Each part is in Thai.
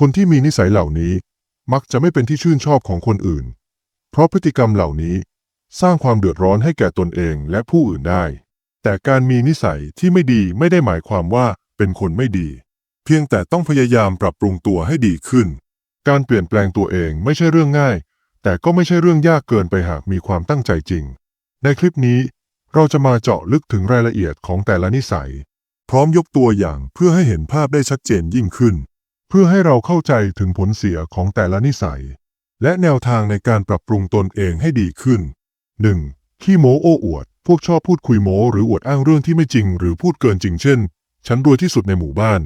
คนที่มีนิสัยเหล่านี้มักจะไม่เป็นที่ชื่นชอบของคนอื่น เพราะพฤติกรรมเหล่านี้สร้างความเดือดร้อนให้แก่ตนเองและผู้อื่นได้ แต่การมีนิสัยที่ไม่ดีไม่ได้หมายความว่าเป็นคนไม่ดี เพียงแต่ต้องพยายามปรับปรุงตัวให้ดีขึ้น การเปลี่ยนแปลงตัวเองไม่ใช่เรื่องง่าย แต่ก็ไม่ใช่เรื่องยากเกินไปหากมีความตั้งใจจริง ในคลิปนี้เราจะมาเจาะลึกถึงรายละเอียดของแต่ละนิสัย พร้อมยกตัวอย่างเพื่อให้เห็นภาพได้ชัดเจนยิ่งขึ้น เพื่อให้เราเข้าใจถึงผลเสียของแต่ละนิสัย และแนวทางในการปรับปรุงตนเองให้ดีขึ้น 1. ขี้โม้โอ้อวด พวกชอบพูดคุยโม้หรืออวดอ้างเรื่องที่ไม่จริง หรือพูดเกินจริงเช่น ฉันรวยที่สุดในหมู่บ้าน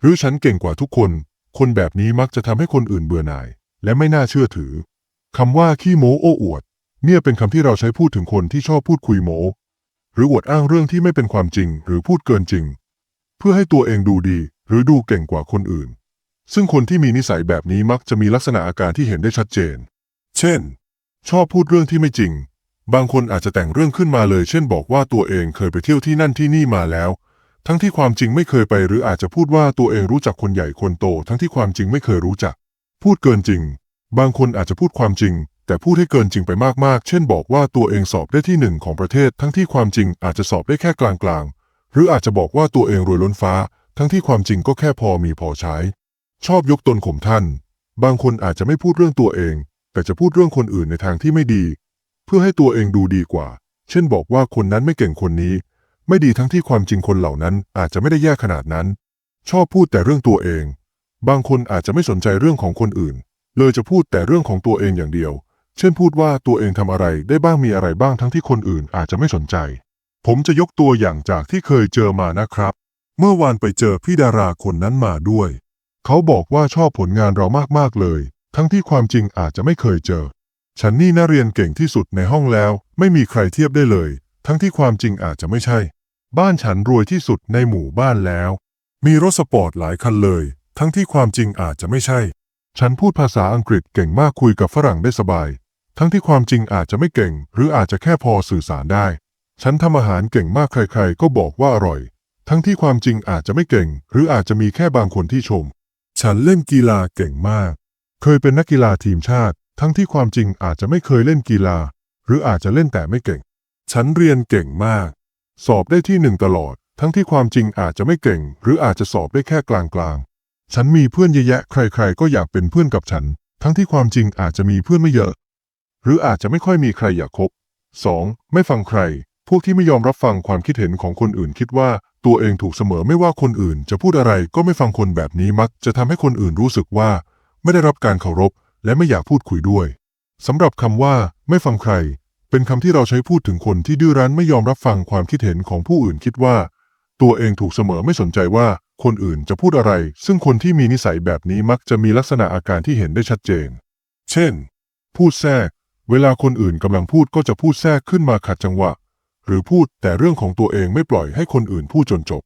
หรือฉันเก่งกว่าทุกคน คนแบบนี้มักจะทำให้คนอื่นเบื่อหน่าย และไม่น่าเชื่อถือคำว่าขี้โม้โอ้อวด เนี่ยเป็นคำที่เราใช้พูดถึงคนที่ชอบพูดคุยโม้ หรืออวดอ้างเรื่องที่ไม่เป็นความจริง หรือพูดเกินจริง เพื่อให้ตัวเองดูดี หรือดูเก่งกว่าคนอื่น ซึ่งคนที่มีนิสัยแบบนี้มักจะมีลักษณะอาการที่เห็นได้ชัดเจน เช่น ชอบพูดเรื่องที่ไม่จริง บางคนอาจจะแต่งเรื่องขึ้นมาเลย เช่น บอกว่าตัวเองเคยไปเที่ยวที่นั่นที่นี่มาแล้ว ทั้งที่ความจริงไม่เคยไป หรืออาจจะพูดว่าตัวเองรู้จักคนใหญ่คนโต ทั้งที่ความจริงไม่เคยรู้จัก พูดเกินจริง บางคนอาจจะพูดความจริง แต่พูดให้เกินจริงไปมากๆ เช่น บอกว่าตัวเองสอบได้ที่หนึ่งของประเทศ ทั้งที่ความจริงอาจจะสอบได้แค่กลางๆ หรืออาจจะบอกว่าตัวเองรวยล้นฟ้า ทั้งที่ความจริงก็แค่พอมีพอใช้ ชอบยกตนข่มท่าน บางคนอาจจะไม่พูดเรื่องตัวเอง แต่จะพูดเรื่องคนอื่นในทางที่ไม่ดี เพื่อให้ตัวเองดูดีกว่า เช่นบอกว่าคนนั้นไม่เก่งคนนี้ ไม่ดีทั้งที่ความจริงคนเหล่านั้นอาจจะไม่ได้แย่ขนาดนั้น ชอบพูดแต่เรื่องตัวเอง บางคนอาจจะไม่สนใจเรื่องของคนอื่น เลยจะพูดแต่เรื่องของตัวเองอย่างเดียว เช่นพูดว่าตัวเองทำอะไรได้บ้างมีอะไรบ้างทั้งที่คนอื่นอาจจะไม่สนใจ ผมจะยกตัวอย่างจากที่เคยเจอมานะครับ เมื่อวานไปเจอพี่ดาราคนนั้นมาด้วย เขาบอกว่าชอบผลงานเรามากๆเลย ทั้งที่ความจริงอาจจะไม่เคยเจอ ฉันนี่น่าเรียนเก่งที่สุดในห้องแล้ว ไม่มีใครเทียบได้เลย ทั้งที่ความจริงอาจจะไม่ใช่ บ้านฉันรวยที่สุดในหมู่บ้านแล้ว มีรถสปอร์ตหลายคันเลย ทั้งที่ความจริงอาจจะไม่ใช่ ฉันพูดภาษาอังกฤษเก่งมากคุยกับฝรั่งได้สบาย ทั้งที่ความจริงอาจจะไม่เก่ง หรืออาจจะแค่พอสื่อสารได้ ฉันทำอาหารเก่งมากใครๆ ก็บอกว่าอร่อย ทั้งที่ความจริงอาจจะไม่เก่ง หรืออาจจะมีแค่บางคนที่ชม ฉันเล่นกีฬาเก่งมาก เคยเป็นนักกีฬาทีมชาติ ทั้งที่ความจริงอาจจะไม่เคยเล่นกีฬา หรืออาจจะเล่นแต่ไม่เก่ง ฉันเรียนเก่งมาก สอบได้ที่หนึ่งตลอด ทั้งที่ความจริงอาจจะไม่เก่ง หรืออาจจะสอบได้แค่กลางๆ ฉันมีเพื่อนเยอะแยะ ใครๆ ก็อยากเป็นเพื่อนกับฉัน ทั้งที่ความจริงอาจจะมีเพื่อนไม่เยอะ หรืออาจจะไม่ค่อยมีใครอยากคบ 2. ไม่ฟังใคร พวกที่ไม่ยอมรับฟังความคิดเห็นของคนอื่นคิดว่า ตัวเองถูกเสมอไม่ว่าคนอื่นจะพูดอะไรก็ไม่ฟังคนแบบนี้มักจะทำให้คนอื่นรู้สึกว่า ไม่ได้รับการเคารพ และไม่อยากพูดคุยด้วยสำหรับคำว่า ไม่ฟังใคร เป็นคำที่เราใช้พูดถึงคนที่ดื้อรั้นไม่ยอมรับฟังความคิดเห็นของผู้อื่นคิดว่า ตัวเองถูกเสมอไม่สนใจว่าคนอื่นจะพูดอะไร ซึ่งคนที่มีนิสัยแบบนี้มักจะมีลักษณะอาการที่เห็นได้ชัดเจน เช่น พูดแทรก เวลาคนอื่นกำลังพูดก็จะพูดแทรกขึ้นมาขัดจังหวะ หรือพูดแต่เรื่องของตัวเองไม่ปล่อยให้คนอื่นพูดจนจบ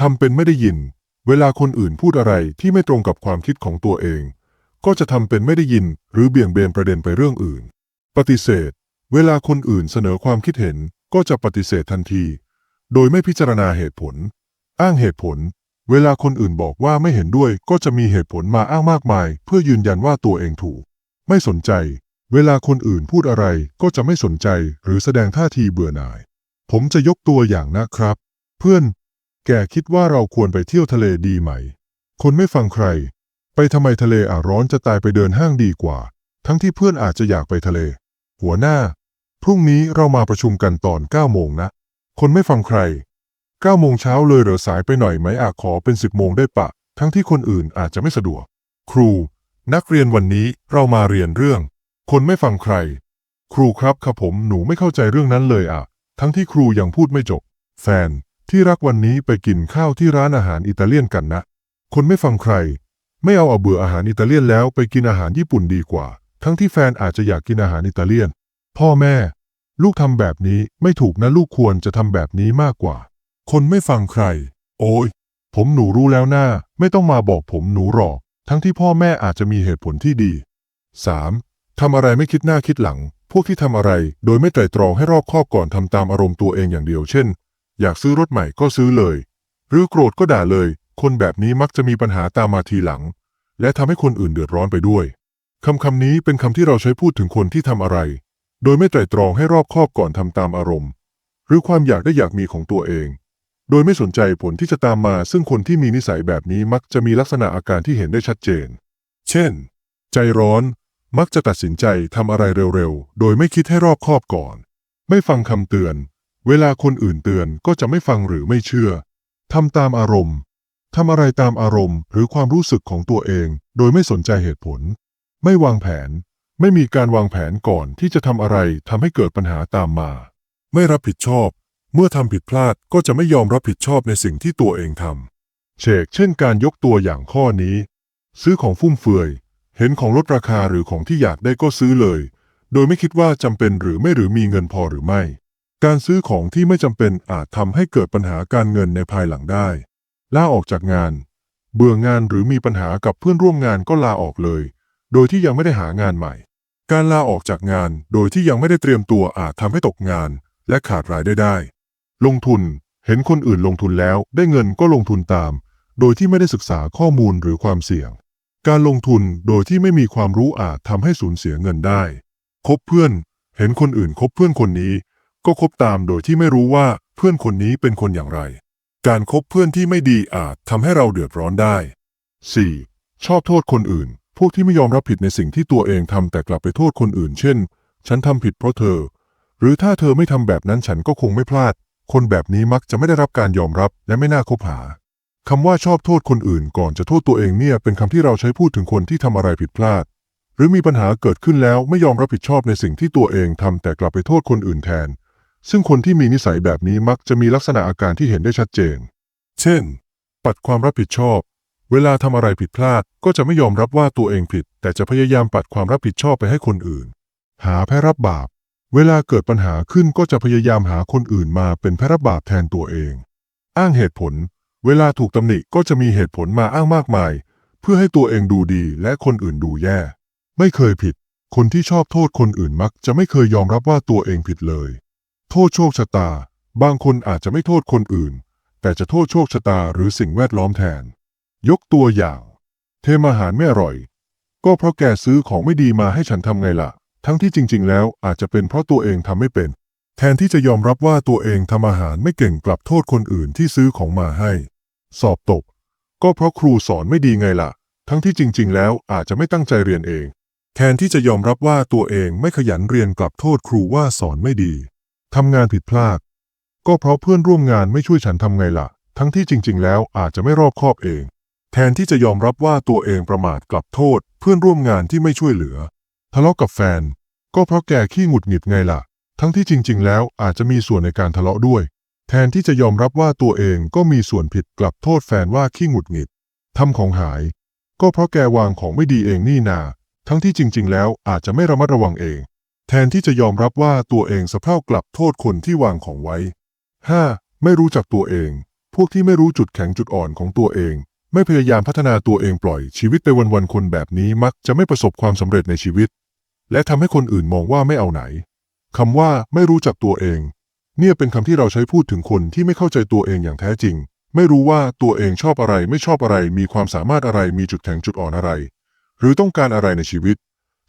ทำเป็นไม่ได้ยิน เวลาคนอื่นพูดอะไรที่ไม่ตรงกับความคิดของตัวเอง ก็จะทำเป็นไม่ได้ยิน หรือเบี่ยงเบนประเด็นไปเรื่องอื่น ปฏิเสธ เวลาคนอื่นเสนอความคิดเห็นก็จะปฏิเสธทันที โดยไม่พิจารณาเหตุผล อ้างเหตุผล เวลาคนอื่นบอกว่าไม่เห็นด้วยก็จะมีเหตุผลมาอ้างมากมาย เพื่อยืนยันว่าตัวเองถูก ไม่สนใจ เวลาคนอื่นพูดอะไรก็จะไม่สนใจหรือแสดงท่าทีเบื่อหน่าย ผมจะยกตัวอย่างนะครับ เพื่อน แกคิดว่าเราควรไปเที่ยวทะเลดีไหม คนไม่ฟังใคร ไปทำไมทะเลอะร้อนจะตายไปเดินห้างดีกว่า ทั้งที่เพื่อนอาจจะอยากไปทะเล หัวหน้า พรุ่งนี้เรามาประชุมกันตอน9โมงนะ คนไม่ฟังใคร9โมงเช้าเลยเหรอสายไปหน่อยไหมอาจขอเป็น 10โมงได้ปะ ทั้งที่คนอื่นอาจจะไม่สะดวก ครู นักเรียนวันนี้เรามาเรียนเรื่อง คนไม่ฟังใคร ครูครับครับผมหนูไม่เข้าใจเรื่องนั้นเลยอะ ทั้งที่ครูยังพูดไม่จบ แฟน ที่รักวันนี้ไปกินข้าวที่ร้านอาหารอิตาเลียนกันนะ คนไม่ฟังใคร ไม่เอาเอาเบื่ออาหารอิตาเลียนแล้วไปกินอาหารญี่ปุ่นดีกว่า ทั้งที่แฟนอาจจะอยากกินอาหารอิตาเลียน พ่อแม่ ลูกทำแบบนี้ไม่ถูกนะลูกควรจะทำแบบนี้มากกว่า คนไม่ฟังใคร โอ้ยผมหนูรู้แล้วหน้า ไม่ต้องมาบอกผมหนูหรอก ทั้งที่พ่อแม่อาจจะมีเหตุผลที่ดี 3. ทำอะไรไม่คิดหน้าคิดหลัง พวกที่ทำอะไรโดยไม่ไตร่ตรองให้รอบคอบก่อนทำตามอารมณ์ตัวเองอย่างเดียว เช่น อยากซื้อรถใหม่ก็ซื้อเลย หรือโกรธก็ด่าเลย คนแบบนี้มักจะมีปัญหาตามมาทีหลัง และทำให้คนอื่นเดือดร้อนไปด้วยคำคำนี้เป็นคำที่เราใช้พูดถึงคนที่ทำอะไร โดยไม่ไตร่ตรองให้รอบคอบก่อนทำตามอารมณ์ หรือความอยากได้อยากมีของตัวเอง โดยไม่สนใจผลที่จะตามมา ซึ่งคนที่มีนิสัยแบบนี้มักจะมีลักษณะอาการที่เห็นได้ชัดเจน เช่น ใจร้อน มักจะตัดสินใจทำอะไรเร็วๆ โดยไม่คิดให้รอบคอบก่อน ไม่ฟังคำเตือน เวลาคนอื่นเตือนก็จะไม่ฟังหรือไม่เชื่อทำตามอารมณ์ทำอะไรตามอารมณ์ หรือความรู้สึกของตัวเอง โดยไม่สนใจเหตุผล ไม่วางแผน ไม่มีการวางแผนก่อนที่จะทำอะไรทำให้เกิดปัญหาตามมา ไม่รับผิดชอบ เมื่อทำผิดพลาดก็จะไม่ยอมรับผิดชอบในสิ่งที่ตัวเองทำเชกเช่นการยกตัวอย่างข้อนี้ ซื้อของฟุ่มเฟือย เห็นของลดราคาหรือของที่อยากได้ก็ซื้อเลย โดยไม่คิดว่าจำเป็นหรือไม่หรือมีเงินพอหรือไม่ การซื้อของที่ไม่จำเป็นอาจทำให้เกิดปัญหาการเงินในภายหลังได้ลาออกจากงาน เบื่องานหรือมีปัญหากับเพื่อนร่วมงานก็ลาออกเลย โดยที่ยังไม่ได้หางานใหม่ การลาออกจากงานโดยที่ยังไม่ได้เตรียมตัวอาจทำให้ตกงาน และขาดรายได้ได้ ลงทุนเห็นคนอื่นลงทุนแล้วได้เงินก็ลงทุนตาม โดยที่ไม่ได้ศึกษาข้อมูลหรือความเสี่ยง การลงทุนโดยที่ไม่มีความรู้อาจทำให้สูญเสียเงินได้ คบเพื่อน เห็นคนอื่นคบเพื่อนคนนี้ ก็คบตามโดยที่ไม่รู้ว่าเพื่อนคนนี้เป็นคนอย่างไร การคบเพื่อนที่ไม่ดีอาจทำให้เราเดือดร้อนได้ 4. ชอบโทษคนอื่น พวกที่ไม่ยอมรับผิดในสิ่งที่ตัวเองทำแต่กลับไปโทษคนอื่น เช่น ฉันทำผิดเพราะเธอ หรือถ้าเธอไม่ทำแบบนั้นฉันก็คงไม่พลาด คนแบบนี้มักจะไม่ได้รับการยอมรับและไม่น่าคบหา คำว่าชอบโทษคนอื่นก่อนจะโทษตัวเองเนี่ยเป็นคำที่เราใช้พูดถึงคนที่ทำอะไรผิดพลาด หรือมีปัญหาเกิดขึ้นแล้วไม่ยอมรับผิดชอบในสิ่งที่ตัวเองทำแต่กลับไปโทษคนอื่นแทน ซึ่งคนที่มีนิสัยแบบนี้มักจะมีลักษณะอาการที่เห็นได้ชัดเจน เช่น ปัดความรับผิดชอบ เวลาทำอะไรผิดพลาดก็จะไม่ยอมรับว่าตัวเองผิด แต่จะพยายามปัดความรับผิดชอบไปให้คนอื่น หาแพ้รับบาป เวลาเกิดปัญหาขึ้นก็จะพยายามหาคนอื่นมาเป็นแพ้รับบาปแทนตัวเอง อ้างเหตุผล เวลาถูกตำหนิก็จะมีเหตุผลมาอ้างมากมาย เพื่อให้ตัวเองดูดีและคนอื่นดูแย่ ไม่เคยผิด คนที่ชอบโทษคนอื่นมักจะไม่เคยยอมรับว่าตัวเองผิดเลย โทษโชคชะตา บางคนอาจจะไม่โทษคนอื่น แต่จะโทษโชคชะตาหรือสิ่งแวดล้อมแทน ยกตัวอย่าง เทมอาหารไม่อร่อย ก็เพราะแกซื้อของไม่ดีมาให้ฉันทำไงล่ะ ทั้งที่จริง ๆ แล้วอาจจะเป็นเพราะตัวเองทำไม่เป็น แทนที่จะยอมรับว่าตัวเองทำอาหารไม่เก่งกลับโทษคนอื่นที่ซื้อของมาให้ สอบตก ก็เพราะครูสอนไม่ดีไงล่ะ ทั้งที่จริง ๆ แล้วอาจจะไม่ตั้งใจเรียนเอง แทนที่จะยอมรับว่าตัวเองไม่ขยันเรียนกลับโทษครูว่าสอนไม่ดีทำงานผิดพลาด ก็เพราะเพื่อนร่วมงานไม่ช่วยฉันทำไงล่ะ ทั้งที่จริง ๆ แล้วอาจจะไม่รอบคอบเอง แทนที่จะยอมรับว่าตัวเองประมาทกลับโทษ เพื่อนร่วมงานที่ไม่ช่วยเหลือ ทะเลาะกับแฟน ก็เพราะแกขี้หงุดหงิดไงล่ะ ทั้งที่จริง ๆ แล้วอาจจะมีส่วนในการทะเลาะด้วย แทนที่จะยอมรับว่าตัวเองก็มีส่วนผิดกลับโทษแฟนว่าขี้หงุดหงิดทำของหาย ก็เพราะแกวางของไม่ดีเองนี่นา ทั้งที่จริง ๆ แล้วอาจจะไม่ระมัดระวังเอง แทนที่จะยอมรับว่าตัวเองสะเพร่ากลับโทษคนที่วางของไว้ 5. ไม่รู้จักตัวเอง พวกที่ไม่รู้จุดแข็งจุดอ่อนของตัวเอง ไม่พยายามพัฒนาตัวเองปล่อยชีวิตไปวันๆคนแบบนี้มักจะไม่ประสบความสำเร็จในชีวิต และทำให้คนอื่นมองว่าไม่เอาไหน คำว่าไม่รู้จักตัวเอง เนี่ยเป็นคำที่เราใช้พูดถึงคนที่ไม่เข้าใจตัวเองอย่างแท้จริง ไม่รู้ว่าตัวเองชอบอะไรไม่ชอบอะไร มีความสามารถอะไรมีจุดแข็งจุดอ่อนอะไร หรือต้องการอะไรในชีวิต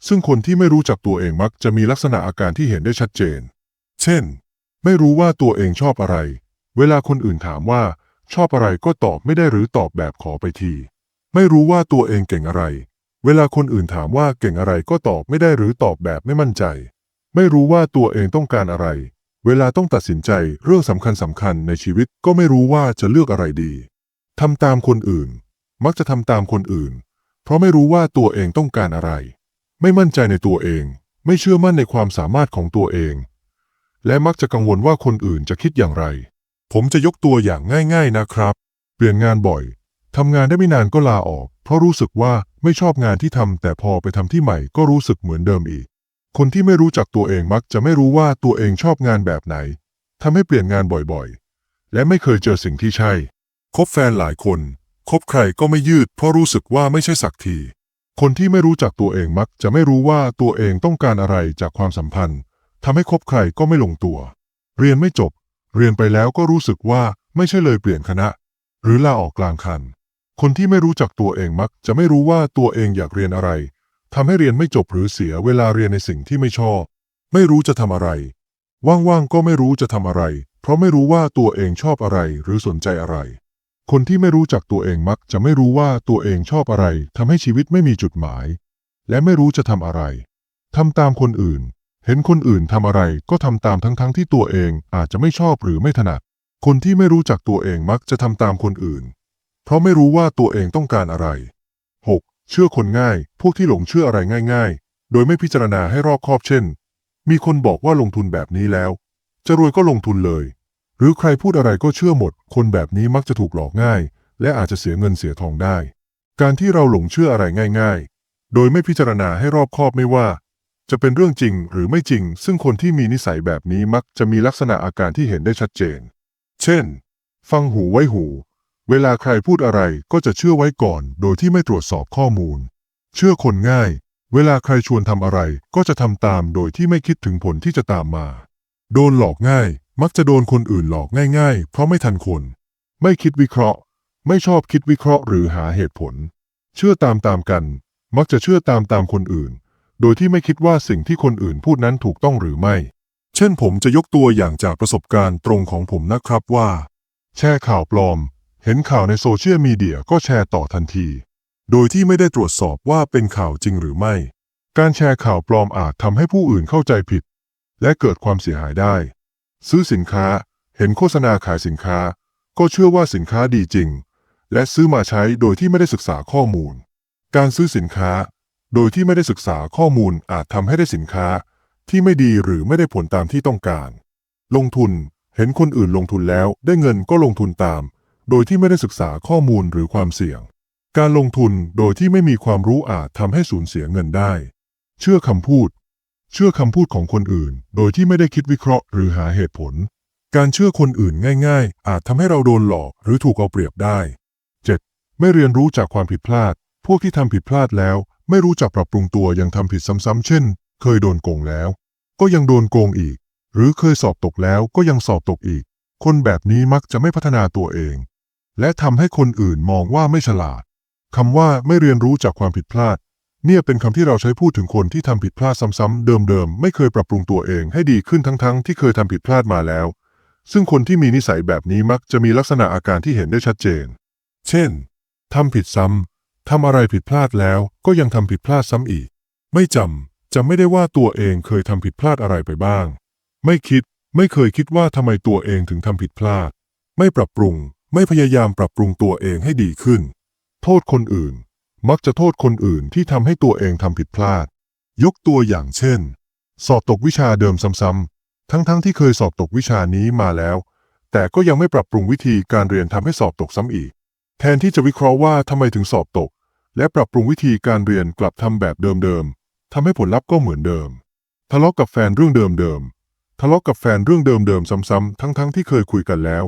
ซึ่งคนที่ไม่รู้จักตัวเองมักจะมีลักษณะอาการที่เห็นได้ชัดเจน เช่น ไม่รู้ว่าตัวเองชอบอะไร เวลาคนอื่นถามว่า ชอบอะไรก็ตอบไม่ได้หรือตอบแบบขอไปที ไม่รู้ว่าตัวเองเก่งอะไร เวลาคนอื่นถามว่าเก่งอะไรก็ตอบไม่ได้หรือตอบแบบไม่มั่นใจ ไม่รู้ว่าตัวเองต้องการอะไร เวลาต้องตัดสินใจเรื่องสำคัญสำคัญในชีวิตก็ไม่รู้ว่าจะเลือกอะไรดีทำตามคนอื่น มักจะทำตามคนอื่น เพราะไม่รู้ว่าตัวเองต้องการอะไร ไม่มั่นใจในตัวเอง ไม่เชื่อมั่นในความสามารถของตัวเอง และมักจะกังวลว่าคนอื่นจะคิดอย่างไร ผมจะยกตัวอย่างง่าย ๆนะครับ เปลี่ยนงานบ่อยทำงานได้ไม่นานก็ลาออก เพราะรู้สึกว่าไม่ชอบงานที่ทำแต่พอไปทำที่ใหม่ก็รู้สึกเหมือนเดิมอีก คนที่ไม่รู้จักตัวเองมักจะไม่รู้ว่าตัวเองชอบงานแบบไหน ทำให้เปลี่ยนงานบ่อยๆ และไม่เคยเจอสิ่งที่ใช่ คบแฟนหลายคน คบใครก็ไม่ยืดเพราะรู้สึกว่าไม่ใช่สักที คนที่ไม่รู้จักตัวเองมักจะไม่รู้ว่าตัวเองต้องการอะไรจากความสัมพันธ์ ทำให้คบใครก็ไม่ลงตัว เรียนไม่จบ เรียนไปแล้วก็รู้สึกว่าไม่ใช่เลยเปลี่ยนคณะ หรือลาออกกลางคันคคนที่ไม่รู้จักตัวเองมักจะไม่รู้ว่าตัวเองอยากเรียนอะไร ทำให้เรียนไม่จบหรือเสียเวลาเรียนในสิ่งที่ไม่ชอบ ไม่รู้จะทำอะไร ว่างๆก็ไม่รู้จะทำอะไร เพราะไม่รู้ว่าตัวเองชอบอะไรหรือสนใจอะไร คนที่ไม่รู้จักตัวเองมักจะไม่รู้ว่าตัวเองชอบอะไรทำให้ชีวิตไม่มีจุดหมาย และไม่รู้จะทำอะไรทำตามคนอื่น เห็นคนอื่นทำอะไรก็ทำตามทั้งๆที่ตัวเองอาจจะไม่ชอบหรือไม่ถนัด คนที่ไม่รู้จักตัวเองมักจะทำตามคนอื่น เพราะไม่รู้ว่าตัวเองต้องการอะไร 6. เชื่อคนง่าย พวกที่หลงเชื่ออะไรง่าย ๆ โดยไม่พิจารณาให้รอบคอบเช่น มีคนบอกว่าลงทุนแบบนี้แล้ว จะรวยก็ลงทุนเลย หรือใครพูดอะไรก็เชื่อหมด คนแบบนี้มักจะถูกหลอกง่าย และอาจจะเสียเงินเสียทองได้ การที่เราหลงเชื่ออะไรง่าย ๆ โดยไม่พิจารณาให้รอบคอบไม่ว่า จะเป็นเรื่องจริงหรือไม่จริง ซึ่งคนที่มีนิสัยแบบนี้มักจะมีลักษณะอาการที่เห็นได้ชัดเจน เช่น ฟังหูไว้หู เวลาใครพูดอะไรก็จะเชื่อไว้ก่อน โดยที่ไม่ตรวจสอบข้อมูล เชื่อคนง่าย เวลาใครชวนทำอะไรก็จะทำตามโดยที่ไม่คิดถึงผลที่จะตามมา โดนหลอกง่าย มักจะโดนคนอื่นหลอกง่าย ๆ เพราะไม่ทันคน ไม่คิดวิเคราะห์ ไม่ชอบคิดวิเคราะห์หรือหาเหตุผล เชื่อตามตามกัน มักจะเชื่อตามตามคนอื่น โดยที่ไม่คิดว่าสิ่งที่คนอื่นพูดนั้นถูกต้องหรือไม่ เช่นผมจะยกตัวอย่างจากประสบการณ์ตรงของผมนะครับว่า แชร์ข่าวปลอม เห็นข่าวในโซเชียลมีเดียก็แชร์ต่อทันที โดยที่ไม่ได้ตรวจสอบว่าเป็นข่าวจริงหรือไม่ การแชร์ข่าวปลอมอาจทำให้ผู้อื่นเข้าใจผิด และเกิดความเสียหายได้ ซื้อสินค้า เห็นโฆษณาขายสินค้า ก็เชื่อว่าสินค้าดีจริง และซื้อมาใช้โดยที่ไม่ได้ศึกษาข้อมูล การซื้อสินค้า โดยที่ไม่ได้ศึกษาข้อมูลอาจทำให้ได้สินค้า ที่ไม่ดีหรือไม่ได้ผลตามที่ต้องการ ลงทุน เห็นคนอื่นลงทุนแล้วได้เงินก็ลงทุนตาม โดยที่ไม่ได้ศึกษาข้อมูลหรือความเสี่ยง การลงทุนโดยที่ไม่มีความรู้อาจทำให้สูญเสียเงินได้ เชื่อคำพูด เชื่อคำพูดของคนอื่น โดยที่ไม่ได้คิดวิเคราะห์หรือหาเหตุผล การเชื่อคนอื่นง่าย ๆ อาจทำให้เราโดนหลอกหรือถูกเอาเปรียบได้ 7. ไม่เรียนรู้จากความผิดพลาด พวกที่ทำผิดพลาดแล้ว ไม่รู้จักปรับปรุงตัวยังทำผิดซ้ำๆเช่น เคยโดนโกงแล้ว ก็ยังโดนโกงอีก หรือเคยสอบตกแล้วก็ยังสอบตกอีกคนแบบนี้มักจะไม่พัฒนาตัวเอง และทำให้คนอื่นมองว่าไม่ฉลาดคำว่าไม่เรียนรู้จากความผิดพลาด เนี่ยเป็นคำที่เราใช้พูดถึงคนที่ทำผิดพลาดซ้ำๆเดิมๆ ไม่เคยปรับปรุงตัวเองให้ดีขึ้นทั้งๆที่เคยทำผิดพลาดมาแล้ว ซึ่งคนที่มีนิสัยแบบนี้มักจะมีลักษณะอาการที่เห็นได้ชัดเจน เช่นทำผิดซ้ำทำอะไรผิดพลาดแล้วก็ยังทำผิดพลาดซ้ำอีก ไม่จำจำไม่ได้ว่าตัวเองเคยทำผิดพลาดอะไรไปบ้าง ไม่คิดไม่เคยคิดว่าทำไมตัวเองถึงทำผิดพลาด ไม่ปรับปรุง ไม่พยายามปรับปรุงตัวเองให้ดีขึ้น โทษคนอื่น มักจะโทษคนอื่นที่ทำให้ตัวเองทำผิดพลาด ยกตัวอย่างเช่น สอบตกวิชาเดิมซ้ำๆทั้งๆที่เคยสอบตกวิชานี้มาแล้ว แต่ก็ยังไม่ปรับปรุงวิธีการเรียนทำให้สอบตกซ้ำอีก แทนที่จะวิเคราะห์ว่าทำไมถึงสอบตก และปรับปรุงวิธีการเรียนกลับทำแบบเดิมๆทำให้ผลลัพธ์ก็เหมือนเดิม ทะเลาะกับแฟนเรื่องเดิมๆทะเลาะกับแฟนเรื่องเดิมๆซ้ำๆทั้งๆที่เคยคุยกันแล้ว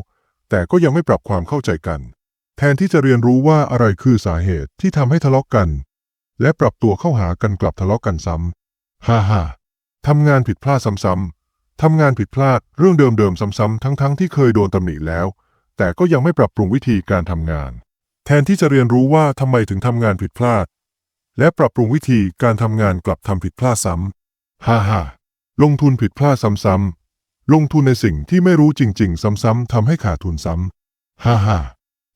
แต่ก็ยังไม่ปรับความเข้าใจกัน แทนที่จะเรียนรู้ว่าอะไรคือสาเหตุที่ทำให้ทะเลาะกัน และปรับตัวเข้าหากันกลับทะเลาะกันซ้ำฮ่าฮ่าทำงานผิดพลาดซ้ำๆทำงานผิดพลาดเรื่องเดิมๆซ้ำๆทั้งๆที่เคยโดนตำหนิแล้ว แต่ก็ยังไม่ปรับปรุงวิธีการทำงาน แทนที่จะเรียนรู้ว่าทำไมถึงทำงานผิดพลาด และปรับปรุงวิธีการทำงานกลับทำผิดพลาดซ้ำฮ่าฮ่าลงทุนผิดพลาดซ้ำๆ ลงทุนในสิ่งที่ไม่รู้จริง ๆ ซ้ำๆทำให้ขาดทุนซ้ำฮ่าฮ่า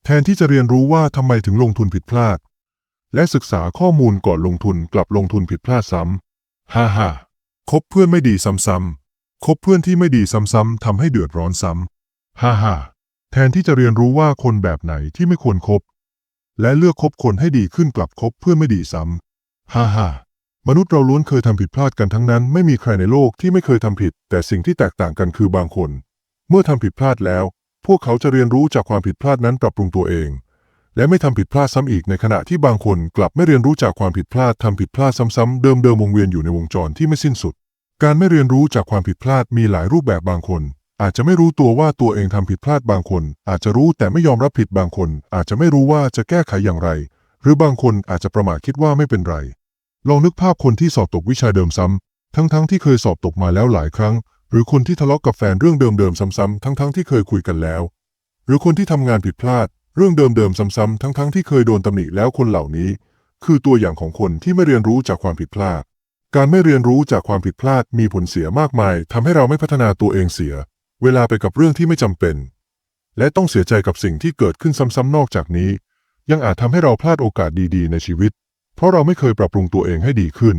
แทนที่จะเรียนรู้ว่าทำไมถึงลงทุนผิดพลาด และศึกษาข้อมูลก่อนลงทุนกลับลงทุนผิดพลาดซ้ำฮ่าฮ่าคบเพื่อนไม่ดีซ้ำๆคบเพื่อนที่ไม่ดีซ้ำๆทำให้เดือดร้อนซ้ำฮ่าฮ่าแทนที่จะเรียนรู้ว่าคนแบบไหนที่ไม่ควรคบ และเลือกคบคนให้ดีขึ้นกลับคบเพื่อนไม่ดีซ้ำฮ่าฮ่า มนุษย์เราล้วนเคยทำผิดพลาดกันทั้งนั้น ไม่มีใครในโลกที่ไม่เคยทำผิด แต่สิ่งที่แตกต่างกันคือบางคน เมื่อทำผิดพลาดแล้ว พวกเขาจะเรียนรู้จากความผิดพลาดนั้นปรับปรุงตัวเอง และไม่ทำผิดพลาดซ้ำอีกในขณะที่บางคนกลับไม่เรียนรู้จากความผิดพลาดทำผิดพลาดซ้ำๆเดิมๆวงเวียนอยู่ในวงจรที่ไม่สิ้นสุด การไม่เรียนรู้จากความผิดพลาดมีหลายรูปแบบบางคน อาจจะไม่รู้ตัวว่าตัวเองทำผิดพลาดบางคน อาจจะรู้แต่ไม่ยอมรับผิดบางคน อาจจะไม่รู้ว่าจะแก้ไขอย่างไร หรือบางคนอาจจะประมาทคิดว่าไม่เป็นไร ลองนึกภาพคนที่สอบตกวิชาเดิมซ้ำทั้งๆทที่เคยสอบตกมาแล้วหลายครั้ง หรือคนที่ทะเลาะกับแฟนเรื่องเดิมๆซ้ำๆทั้งๆที่เคยคุยกันแล้ว หรือคนที่ทำงานผิดพลาด เรื่องเดิมๆซ้ำๆทั้งๆที่เคยโดนตำหนิแล้วคนเหล่านี้ คือตัวอย่างของคนที่ไม่เรียนรู้จากความผิดพลาด การไม่เรียนรู้จากความผิดพลาดมีผลเสียมากมายทำให้เราไม่พัฒนาตัวเองเสีย เวลาไปกับเรื่องที่ไม่จำเป็น และต้องเสียใจกับสิ่งที่เกิดขึ้นซ้ำๆนอกจากนี้ ยังอาจทำให้เราพลาดโอกาสดีๆ ในชีวิต เพราะเราไม่เคยปรับปรุงตัวเองให้ดีขึ้น